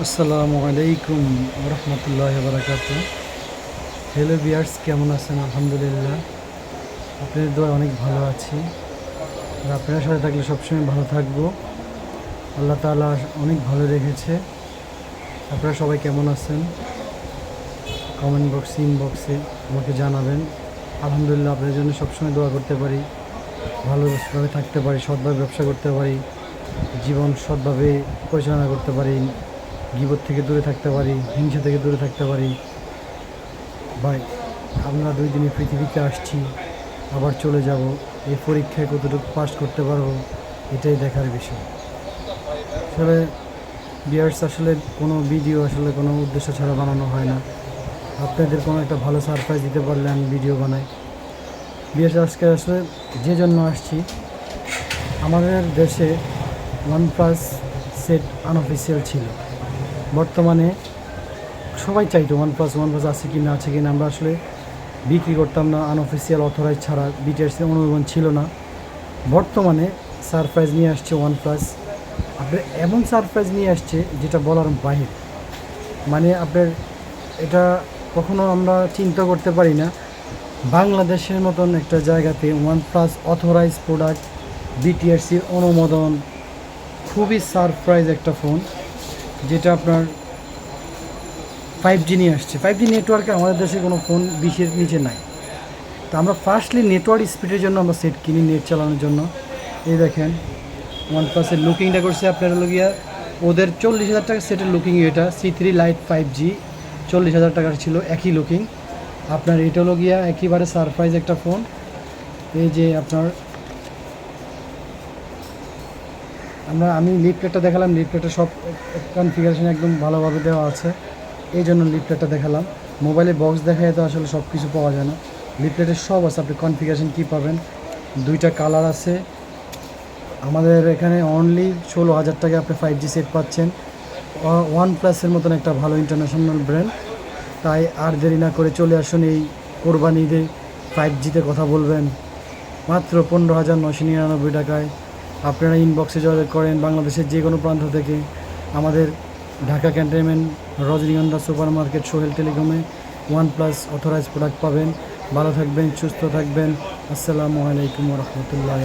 আসসালামু আলাইকুম রহমতুল্লাহ বারাকাত হ্যালো বিয়ার্স কেমন আছেন? আলহামদুলিল্লাহ। আপনাদের দোয়া অনেক ভালো আছি। আর আপনারা সাথে থাকলে সবসময় ভালো থাকব। আল্লাহ তাআলা অনেক ভালো রেখেছে। আপনারা সবাই কেমন আছেন? কমেন্ট বক্সে ইনবক্সে আমাকে জানাবেন। আলহামদুলিল্লাহ, আপনাদের জন্য সবসময় দোয়া করতে পারি। ভালোভাবে থাকতে পারি, সৎভাবে ব্যবসা করতে পারি। জীবন সৎভাবে পরিচালনা করতে পারি। গিবত থেকে দূরে থাকতে পারি, হিংসা থেকে দূরে থাকতে পারি। ভাই, আমরা দুই দিনে পৃথিবীতে আসছি, আবার চলে যাব। এই পরীক্ষায় কতটুকু পাস করতে পারব, এটাই দেখার বিষয়। আসলে বিয়ার্স আসলে কোনো ভিডিও আসলে কোনো উদ্দেশ্য ছাড়া বানানো হয় না। আপনাদের কোনো একটা ভালো সারপ্রাইজ দিতে পারলে আমি ভিডিও বানাই। বিয়ার্স আজকে আসলে যে জন্য আসছি, আমাদের দেশে ওয়ান প্লাস সেট আনঅফিসিয়াল ছিল। বর্তমানে সবাই চাইতো ওয়ান প্লাস ওয়ান প্লাস আছে কি না আছে কি না, আমরা আসলে বিক্রি করতাম না আনঅফিসিয়াল অথরাইজ ছাড়া বিটিআরসি অনুমোদন ছিল না। বর্তমানে সারপ্রাইজ নিয়ে আসছে ওয়ান প্লাস আপনার এমন সারপ্রাইজ নিয়ে আসছে যেটা বলার বাহির মানে আপনার এটা কখনো আমরা চিন্তা করতে পারি না। বাংলাদেশের মতন একটা জায়গাতে ওয়ান প্লাস অথরাইজ প্রোডাক্ট বিটিআরসির অনুমোদন, খুবই সারপ্রাইজ একটা ফোন যেটা আপনার ফাইভ জি নিয়ে আসছে। ফাইভ জি নেটওয়ার্কে আমাদের দেশে কোনো ফোন বিশের নিচে নাই। তো আমরা ফার্স্টলি নেটওয়ার্ক স্পিডের জন্য আমরা সেট কিনি নেট চালানোর জন্য। এই দেখেন ওয়ান প্লাসের লুকিংটা করছে আপনার হলো গিয়া, ওদের চল্লিশ হাজার টাকা সেটের লুকিং এটা C three lite five G চল্লিশ হাজার টাকার ছিল একই লুকিং আপনার এটা হলো গিয়া, একেবারে সারপ্রাইজ একটা ফোন এই যে আপনার আমরা, আমি লিফলেটটা দেখালাম লিফলেটটা সব কনফিগারেশন একদম ভালোভাবে দেওয়া আছে। এই জন্য লিফলেটটা দেখালাম। মোবাইলে বক্স দেখায় তো আসলে সব কিছু পাওয়া যায় না। লিফলেটে সব আছে, আপনি কনফিগারেশন কী পাবেন? দুইটা কালার আছে। আমাদের এখানে অনলি ষোলো হাজার টাকা আপনি ফাইভ জি সেট পাচ্ছেন। ওয়ান প্লাসের মতন একটা ভালো ইন্টারন্যাশনাল ব্র্যান্ড তাই আর দেরি না করে চলে আসুন এই কোরবানি ঈদে ফাইভ জিতে কথা বলবেন। মাত্র পনেরো হাজার নশো নিরানব্বই টাকায়। আপনারা ইনবক্সে যোগাযোগ করেন বাংলাদেশের যে কোনো প্রান্ত থেকে। আমাদের Dhaka cantonment, Rajanigandha super market Sohel টেলিকমে one plus authorize product পাবেন। ভালো থাকবেন, সুস্থ থাকবেন। আসসালামু আলাইকুম রহমতুল্লাহ